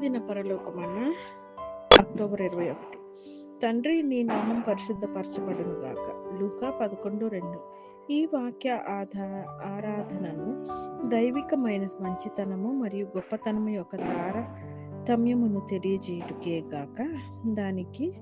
ప్రతిదిన పరలోకమన్న October ఇరవై ఒకటి. తండ్రి నీ నామం పరిశుద్ధపరచబడును గాక. లూకా పదకొండు రెండు. ఈ వాక్య ఆధా ఆరాధనను దైవికమైన మంచితనము మరియు గొప్పతనము యొక్క తారతమ్యమును తెలియజేయుటకే గాక దానికి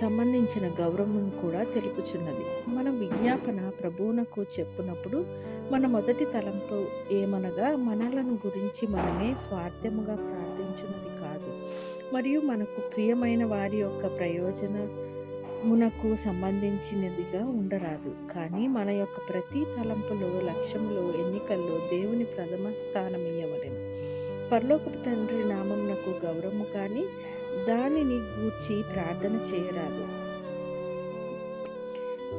సంబంధించిన గౌరవమును కూడా తెలుపుచున్నది. మన విజ్ఞాపన ప్రభువునకు చెప్పునప్పుడు మన మొదటి తలంపు ఏమనగా మనలను గురించి మనమే స్వార్థముగా ప్రార్థించున్నది కాదు. మరియు మనకు ప్రియమైన వారి యొక్క ప్రయోజనమునకు సంబంధించినదిగా ఉండరాదు. కానీ మన యొక్క ప్రతి తలంపులో లక్ష్యంలో ఎన్నికల్లో దేవుని ప్రథమ స్థానం ఇయ్యవలెను. పరలోకపు తండ్రి నామమునకు గౌరవము కానీ దానిని గూర్చి ప్రార్థన చేయరాదు.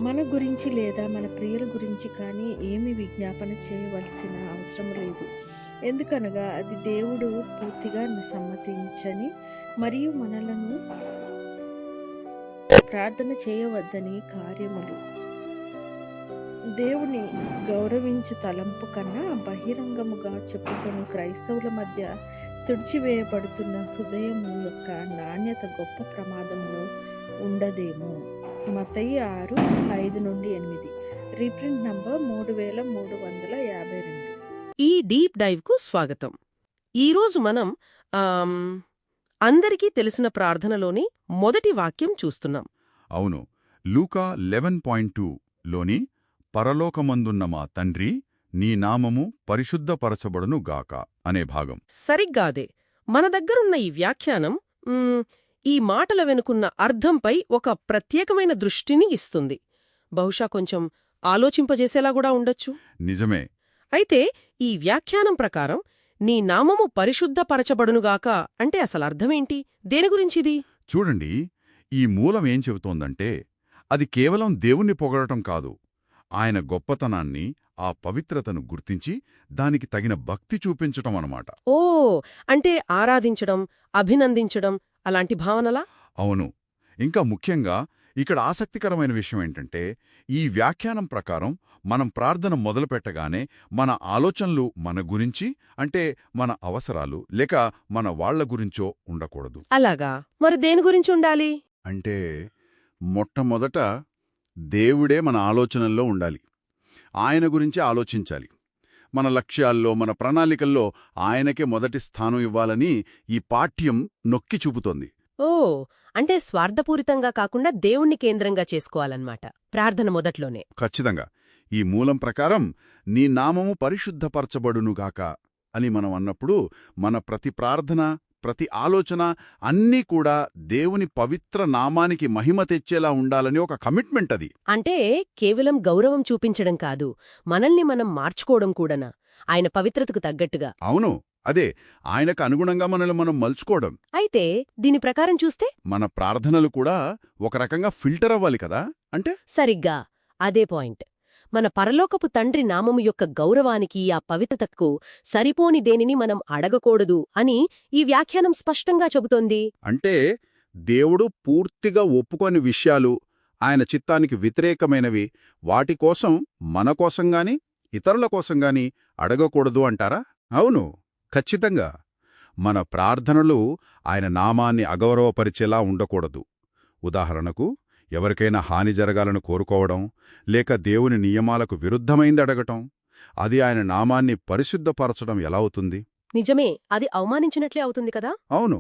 మన గురించి లేదా మన ప్రియుల గురించి కానీ ఏమి విజ్ఞాపన చేయవలసిన అవసరం లేదు. ఎందుకనగా అది దేవుడు పూర్తిగా సమ్మతించని మరియు మనలను ప్రార్థన చేయవద్దని కార్యములు. దేవుని గౌరవించు తలంపు కన్నా బహిరంగముగా చెప్పుకొని క్రైస్తవుల మధ్య తుడిచివేయబడుతున్న హృదయం యొక్క నాణ్యత గొప్ప ప్రమాదంలో ఉండదేమో. మతయి ఆరు ఐదు నుండి ఎనిమిది. రీప్రింట్ నంబర్ మూడు వేల మూడు వందల యాభై రెండు. ఈ డీప్ డైవ్కు స్వాగతం. ఈరోజు మనం అందరికీ తెలిసిన ప్రార్థనలోని మొదటి వాక్యం చూస్తున్నాం. అవును. లూకా లెవెన్ పాయింట్ టూ లోని పరలోకమందున్న మా తండ్రి నీ నామము పరిశుద్ధపరచబడును గాక అనే భాగం. సరిగ్గాదే. మన దగ్గరున్న ఈ వ్యాఖ్యానం ఈ మాటల వెనుకున్న అర్థంపై ఒక ప్రత్యేకమైన దృష్టిని ఇస్తుంది. బహుశా కొంచెం ఆలోచింపజేసేలా కూడా ఉండొచ్చు. నిజమే. అయితే ఈ వ్యాఖ్యానం ప్రకారం నీ నామము పరిశుద్ధపరచబడునుగాక అంటే అసలు అర్థమేంటి? దేని గురించిది? చూడండి ఈ మూలం ఏం చెబుతోందంటే అది కేవలం దేవుణ్ణి పొగడటం కాదు. ఆయన గొప్పతనాన్ని ఆ పవిత్రతను గుర్తించి దానికి తగిన భక్తి చూపించటం అన్నమాట ఓ అంటే ఆరాధించడం అభినందించడం అలాంటి భావనలా? అవును. ఇంకా ముఖ్యంగా ఇక్కడ ఆసక్తికరమైన విషయం ఏంటంటే ఈ వ్యాఖ్యానం ప్రకారం మనం ప్రార్థన మొదలుపెట్టగానే మన ఆలోచనలు మన గురించి అంటే మన అవసరాలు లేక మన వాళ్ళ గురించో ఉండకూడదు. అలాగా? మరి దేని గురించి ఉండాలి? అంటే మొట్టమొదట దేవుడే మన ఆలోచనల్లో ఉండాలి. ఆయన గురించి ఆలోచించాలి. మన లక్ష్యాల్లో మన ప్రణాళికల్లో ఆయనకే మొదటి స్థానం ఇవ్వాలని ఈ పాఠ్యం నొక్కి చూపుతోంది. ఓ అంటే స్వార్థపూరితంగా కాకుండా దేవుణ్ణి కేంద్రంగా చేసుకోవాలన్నమాట. ప్రార్థన మొదట్లోనే. ఖచ్చితంగా. ఈ మూలం ప్రకారం నీ నామము పరిశుద్ధపరచబడునుగాక అని మనం అన్నప్పుడు మన ప్రతి ప్రార్థన ప్రతి ఆలోచన అన్నీ కూడా దేవుని పవిత్ర నామానికి మహిమ తెచ్చేలా ఉండాలని ఒక కమిట్మెంట్ అది. అంటే కేవలం గౌరవం చూపించడం కాదు మనల్ని మనం మార్చుకోవడం కూడానా ఆయన పవిత్రతకు తగ్గట్టుగా. అవును అదే ఆయనకు అనుగుణంగా మనల్ని మనం మలుచుకోవడం. అయితే దీని ప్రకారం చూస్తే? మన ప్రార్థనలు కూడా ఒక రకంగా ఫిల్టర్ అవ్వాలి కదా అంటే? సరిగ్గా అదే పాయింట్. మన పరలోకపు తండ్రి నామము యొక్క గౌరవానికి ఆ పవిత్రతకు సరిపోని దేనిని మనం అడగకూడదు అని ఈ వ్యాఖ్యానం స్పష్టంగా చెబుతోంది. అంటే దేవుడు పూర్తిగా ఒప్పుకోని విషయాలు ఆయన చిత్తానికి వ్యతిరేకమైనవి వాటి కోసం మన కోసంగాని ఇతరుల కోసంగాని అడగకూడదు అంటారా? అవును ఖచ్చితంగా. మన ప్రార్థనలు ఆయన నామాన్ని అగౌరవపరిచేలా ఉండకూడదు. ఉదాహరణకు ఎవరికైనా హాని జరగాలని కోరుకోవడం లేక దేవుని నియమాలకు విరుద్ధమైంది అడగటం అది ఆయన నామాన్ని పరిశుద్ధపరచడం ఎలా అవుతుంది? నిజమే అది అవమానించినట్లే అవుతుంది కదా? అవును.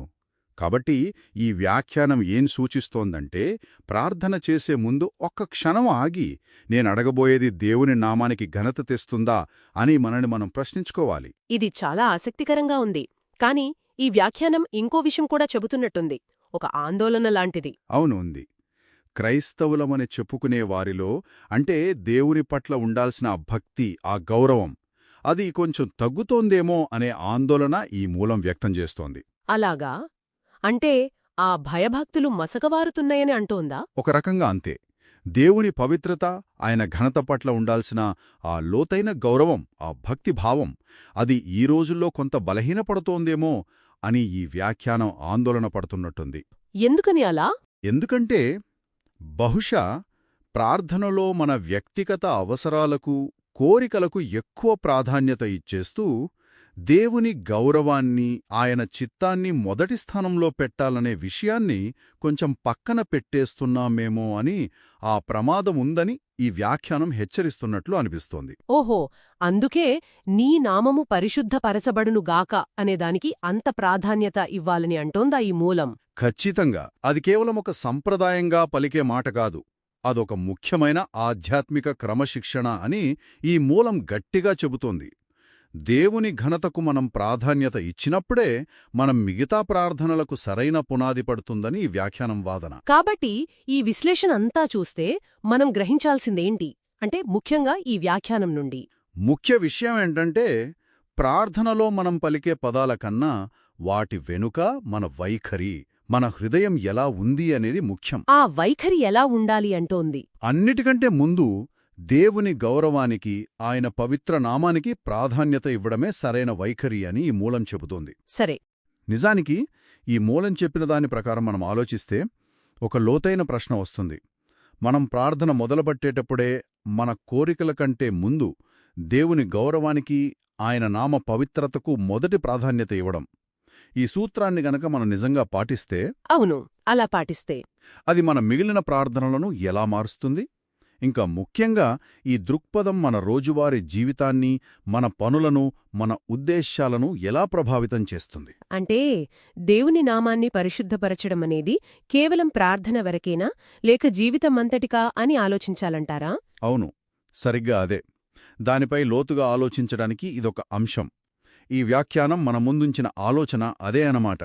కాబట్టి ఈ వ్యాఖ్యానం ఏం సూచిస్తోందంటే ప్రార్థన చేసే ముందు ఒక్క క్షణం ఆగి నేను అడగబోయేది దేవుని నామానికి ఘనత తెస్తుందా అని మనని మనం ప్రశ్నించుకోవాలి. ఇది చాలా ఆసక్తికరంగా ఉంది. కాని ఈ వ్యాఖ్యానం ఇంకో విషయం కూడా చెబుతున్నట్టుంది. ఒక ఆందోళన లాంటిది. అవును ఉంది. క్రైస్తవులమని చెప్పుకునే వారిలో అంటే దేవుని పట్ల ఉండాల్సిన భక్తి ఆ గౌరవం అది కొంచెం తగ్గుతోందేమో అనే ఆందోళన ఈ మూలం వ్యక్తం చేస్తోంది. అలాగా? అంటే ఆ భయభక్తులు మసకవారుతున్నాయని అంటోందా? ఒక రకంగా అంతే. దేవుని పవిత్రత ఆయన ఘనత పట్ల ఉండాల్సిన ఆ లోతైన గౌరవం ఆ భక్తి భావం అది ఈ రోజుల్లో కొంత బలహీనపడుతోందేమో అని ఈ వ్యాఖ్యానం ఆందోళన పడుతున్నట్టుంది. ఎందుకని అలా? ఎందుకంటే బహుశా ప్రార్థనలో మన వ్యక్తిగత అవసరాలకు కోరికలకు ఎక్కువ ప్రాధాన్యత ఇచ్చేస్తూ దేవుని గౌరవాన్ని ఆయన చిత్తాన్ని మొదటి స్థానంలో పెట్టాలనే విషయాన్ని కొంచెం పక్కన పెట్టేస్తున్నామేమో అని ఆ ప్రమాదం ఉందని ఈ వ్యాఖ్యానం హెచ్చరిస్తున్నట్లు అనిపిస్తోంది. ఓహో అందుకే నీ నామము పరిశుద్ధపరచబడునుగాక అనేదానికి అంత ప్రాధాన్యత ఇవ్వాలని అంటోందా ఈ మూలం? ఖచ్చితంగా. అది కేవలం ఒక సంప్రదాయంగా పలికే మాట కాదు. అదొక ముఖ్యమైన ఆధ్యాత్మిక క్రమశిక్షణ అని ఈ మూలం గట్టిగా చెబుతోంది. దేవుని ఘనతకు మనం ప్రాధాన్యత ఇచ్చినప్పుడే మనం మిగతా ప్రార్థనలకు సరైన పునాది పడుతుందని ఈ వ్యాఖ్యానం వాదన. కాబట్టి ఈ విశ్లేషణ అంతా చూస్తే మనం గ్రహించాల్సిందేంటి? అంటే ముఖ్యంగా ఈ వ్యాఖ్యానం నుండి. ముఖ్య విషయం ఏంటంటే ప్రార్థనలో మనం పలికే పదాల కన్నా వాటి వెనుక మన వైఖరి మన హృదయం ఎలా ఉంది అనేది ముఖ్యం. ఆ వైఖరి ఎలా ఉండాలి అంటోంది. అన్నిటికంటే ముందు దేవుని గౌరవానికి ఆయన పవిత్ర నామానికి ప్రాధాన్యత ఇవ్వడమే సరైన వైఖరి అని ఈ మూలం చెబుతోంది. సరే. నిజానికి ఈ మూలం చెప్పిన దాని ప్రకారం మనం ఆలోచిస్తే ఒక లోతైన ప్రశ్న వస్తుంది. మనం ప్రార్థన మొదలుపెట్టేటప్పుడే మన కోరికల కంటే ముందు దేవుని గౌరవానికి ఆయన నామ పవిత్రతకు మొదటి ప్రాధాన్యత ఇవ్వడం. ఈ సూత్రాన్ని గనక మనం నిజంగా పాటిస్తే అవును అలా పాటిస్తే. అది మన మిగిలిన ప్రార్థనలను ఎలా మారుస్తుంది? ఇంకా ముఖ్యంగా ఈ దృక్పథం మన రోజువారీ జీవితాన్ని మన పనులను మన ఉద్దేశ్యాలను ఎలా ప్రభావితం చేస్తుంది? అంటే దేవుని నామాన్ని పరిశుద్ధపరచడం అనేది కేవలం ప్రార్థన వరకేనా? లేక జీవితమంతటికా అని ఆలోచించాలంటారా? అవును సరిగ్గా అదే. దానిపై లోతుగా ఆలోచించడానికి ఇదొక అంశం. ఈ వ్యాఖ్యానం మన ముందుంచిన ఆలోచన అదే అన్నమాట.